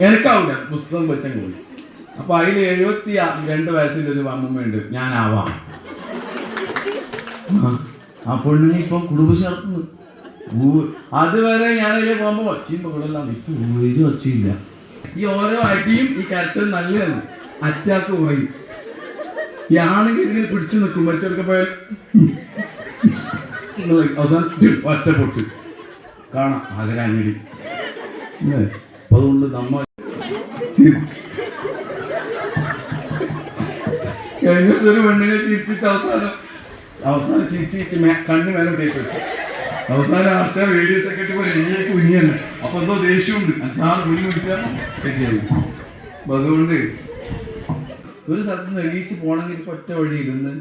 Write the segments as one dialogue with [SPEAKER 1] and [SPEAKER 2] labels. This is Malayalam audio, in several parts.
[SPEAKER 1] എനിക്കാവില്ല പുസ്തകം വെച്ചും കൂടി അപ്പൊ അതിൽ എഴുപത്തി രണ്ട് വയസ്സിൽ ഒരു അമ്മമ്മയുണ്ട്. ഞാനാവാം ആ, പൊണ്ണിനെ ഇപ്പം ചേർക്കുന്നു നടത്തുന്നു. ഊ- അതുവരെ ഞാനതിലെ പോകുമ്പോ ഒച്ചയും മകളെല്ലാം ഇപ്പൊ ഒരു ഒച്ചയില്ല ഈ ഓരോ അടിയും ഈ കരച്ചൽ നല്ലതാണ്. അറ്റാക്ക് കുറയും. ഈ ആണെങ്കിൽ ഇതിനെ പിടിച്ചു നിൽക്കും. മരിച്ചെടുക്ക പോയാൽ അവസാനം ഒറ്റ പൊട്ട്. കാണാം. അപ്പൊ അതുകൊണ്ട് നമ്മൾ കഴിഞ്ഞ ദിവസം ഒരു പെണ്ണിനെ ചിരിച്ചിട്ട് അവസാനം അവസാനം ചിരിച്ച് ചിരിച്ച് കണ്ണ് മേലെ കേട്ടു അവസാനം ആൾക്കാർ റേഡിയോ സെക്രട്ടറി പോലെ എനിക്ക് കുഞ്ഞാണ് അപ്പൊ എന്തോ ദേഷ്യമുണ്ട്. അഞ്ചാറ് കുഞ്ഞു പിടിച്ചാൽ ശരിയായി അപ്പൊ അതുകൊണ്ട് ഒരു സ്ഥലത്ത് നിന്ന് എണീച്ച് പോകണമെങ്കിൽ ഒറ്റ വഴിയില്ലെന്ന്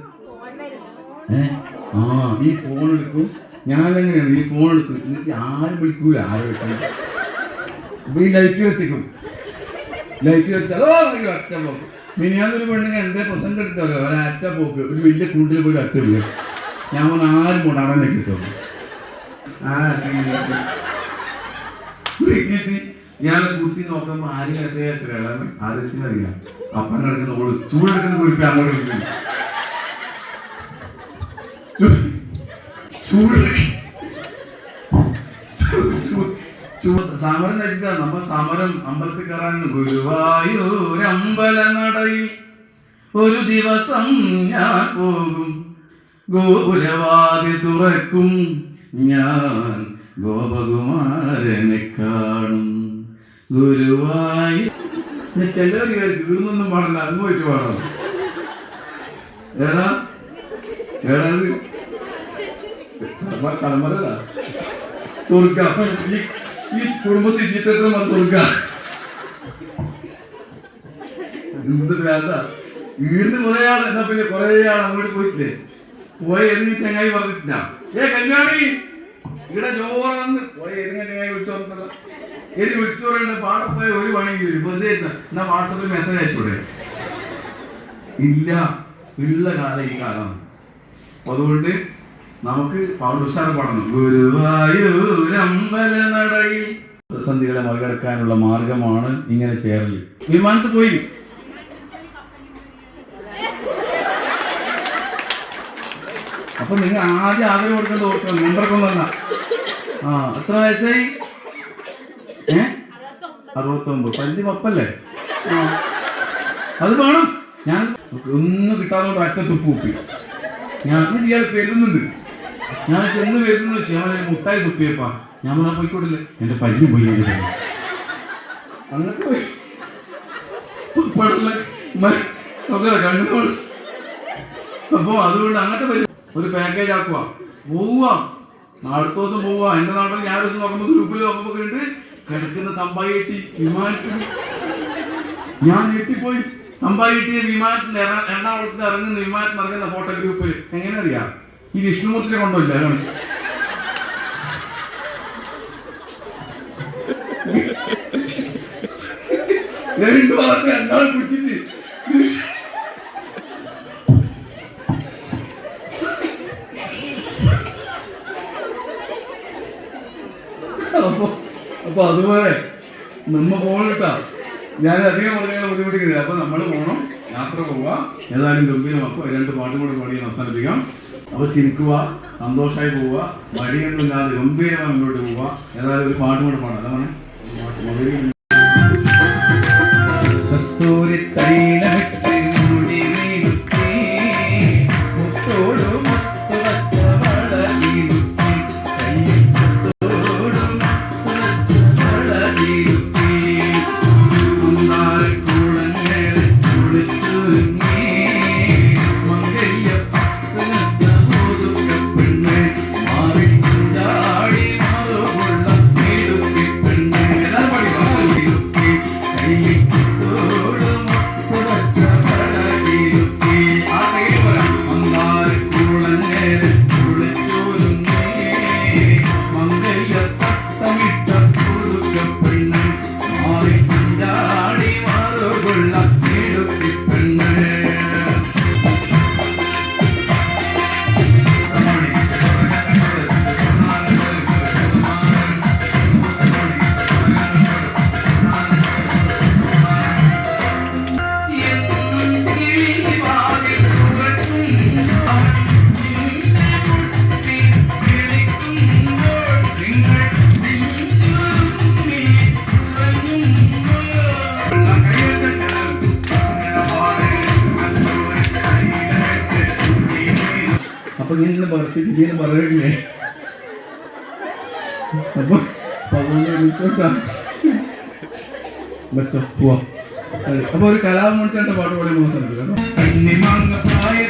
[SPEAKER 1] ആ ഈ ഫോൺ എടുക്കും. ഞാനെങ്ങനെയാണ് ഈ ഫോൺ എടുക്കും? എന്നിട്ട് ആരും വിളിക്കൂല. ആരും വിളിക്കും? അപ്പൊ ഈ ലൈറ്റ് കത്തിക്കും. ലൈറ്റ് ഭയങ്കര ഒറ്റ പോക്ക്. മിനിയാന്നൊരു പെണ്ണുങ്ങൾ എന്റെ പ്രസംഗം എടുത്തല്ലോ ഒരറ്റ പോക്ക്. ഒരു വലിയ കൂട്ടിൽ പോയി അറ്റ വീഴും ഞാൻ പറഞ്ഞ ആരും പോണ്ട അവിടെ കിട്ടും ഞാൻ കുത്തി നോക്കുമ്പോ ആരും അയച്ചതാണ് ആലോചിച്ചറിയാം അപ്പം കിടക്കുന്ന ഓൾ ചൂടെടുക്കുന്ന കുറിപ്പ് അങ്ങോട്ട് വിളിക്കുന്നു ചൂട് സമരം നയിച്ചാ നമ്മൾ സമരം അമ്പലത്തിൽ കയറാൻ ഗുരുവായൂർ അമ്പല നടയിൽ ഒരു ദിവസം ഞാൻ പോകും. ഗോപുരവാതി തുറക്കും. ഞാൻ ഗോപകുമാരനെ കാണും. ഗുരുവായൂർ ചിലർ ഗുരുന്നൊന്നും പാടില്ല. അങ്ങ് പോയിട്ട് പാടണം. ഏടാ? ഏടാ തലമുറ സ്വർഗ ഈ കുടുംബശ്രീ ജീവിതത്തിൽ അത് സ്വർഗ എന്ത് വേണ്ട വീട്ടിൽ കുറെ ആൾ എന്നാ പിന്നെ കുറെ ആൾ അങ്ങോട്ട് പോയിട്ടില്ലേ? പോയ എതിന് ചങ്ങായി പറഞ്ഞിട്ടില്ല. ഏ കല്യാണി? ഇവിടെ ചോറന്ന് പോയ എതിനെ ചങ്ങായി വിളിച്ചു എരി വിളിച്ചു പറയണ്ട പാടപ്പോയ ഒരു പണി വരും വെറുതെ എന്നാ വാട്സപ്പിൽ മെസ്സേജ് അയച്ചൂടെ? ഇല്ല. ഉള്ള കാലം ഈ കാലം അതുകൊണ്ട് നമുക്ക് പൗരുഷാർ പാടണം. ഗുരുവായൂരമ്പല നടയിൽ. പ്രതിസന്ധികളെ മറികടക്കാനുള്ള മാർഗമാണ് ഇങ്ങനെ ചേരൽ വിമാനത്ത് പോയി. അപ്പൊ നിങ്ങൾ ആദ്യം ആഗ്രഹം കൊടുക്കേണ്ട ഓർക്കണം. നമ്പറൊക്കെ വന്ന. ആ എത്ര വയസ്സായി? ഏ? അറുപത്തൊമ്പത്. പല്ല് പപ്പല്ലേ? ആ. അത് വേണം. ഞാൻ ഒന്നും കിട്ടാതെ ഒറ്റ തുപ്പ് കൂപ്പി ഞാൻ ഇയാൾ പെരുന്നുണ്ട് ഞാൻ ചെന്ന് വരുന്നു. വെച്ച് മുട്ടായി തുപ്പിയപ്പാ. പറഞ്ഞാൽ പോയിക്കോട്ടില്ല എന്റെ പല്ല് പോയി. അങ്ങോട്ട് പോയി. കണ്ണു അതുകൊണ്ട് അങ്ങനത്തെ പറ്റും ഒരു പാക്കേജ് ആക്കുക പോവുക നാളത്തെ ദിവസം പോവുക എന്റെ നാട്ടിൽ ഞാൻ ദിവസം നോക്കുമ്പോൾ ഗ്രൂപ്പിൽ നോക്കുമ്പോൾ കണ്ട് കിടക്കുന്ന തമ്പായി കെട്ടി വിമാനത്തിൽ. ഞാൻ ഞെട്ടിപ്പോയി. തമ്പായി കെട്ടിയ വിമാനത്തിൽ എറ- എറണാകുളത്ത് ഇറങ്ങുന്ന വിമാനത്തിൽ ഇറങ്ങുന്ന ഫോട്ടോ ഗ്രൂപ്പിൽ എങ്ങനെ അറിയാം? ഈ വിഷ്ണുമൂർത്തിനെ കൊണ്ടില്ല രണ്ടു ഭാഗത്ത് രണ്ടാൾ പിടിച്ചിട്ട് അപ്പൊ അപ്പൊ അതുപോലെ നമ്മ പോകണട്ടാ ഞാൻ അധികം പറഞ്ഞാൽ ബുദ്ധിമുട്ടിക്കുന്നില്ല അപ്പൊ നമ്മൾ പോകണം യാത്ര പോവുക ഏതായാലും ഗംഭീരമാക്കുക രണ്ട് പാട്ടും കൂടെ പാടി അവസാനിപ്പിക്കാം. അപ്പൊ ചിരിക്കുക സന്തോഷമായി പോവുക മടിയൊന്നുമില്ലാതെ ഗംഭീരമായി മുന്നോട്ട് പോവുക. ഏതായാലും ഒരു പാട്ടും കൂടെ പാടാം. അതാണ് കസ്തൂരി തൈലമിട്ട് പറിച്ച് ഇങ്ങനെ പറയില്ലേ അപ്പൊ അതെ. അപ്പൊ ഒരു കലാമത്സരത്തെ പാട്ട് പാടി മോശം കണ്ണിമാങ്ങ പ്രായത്തിൽ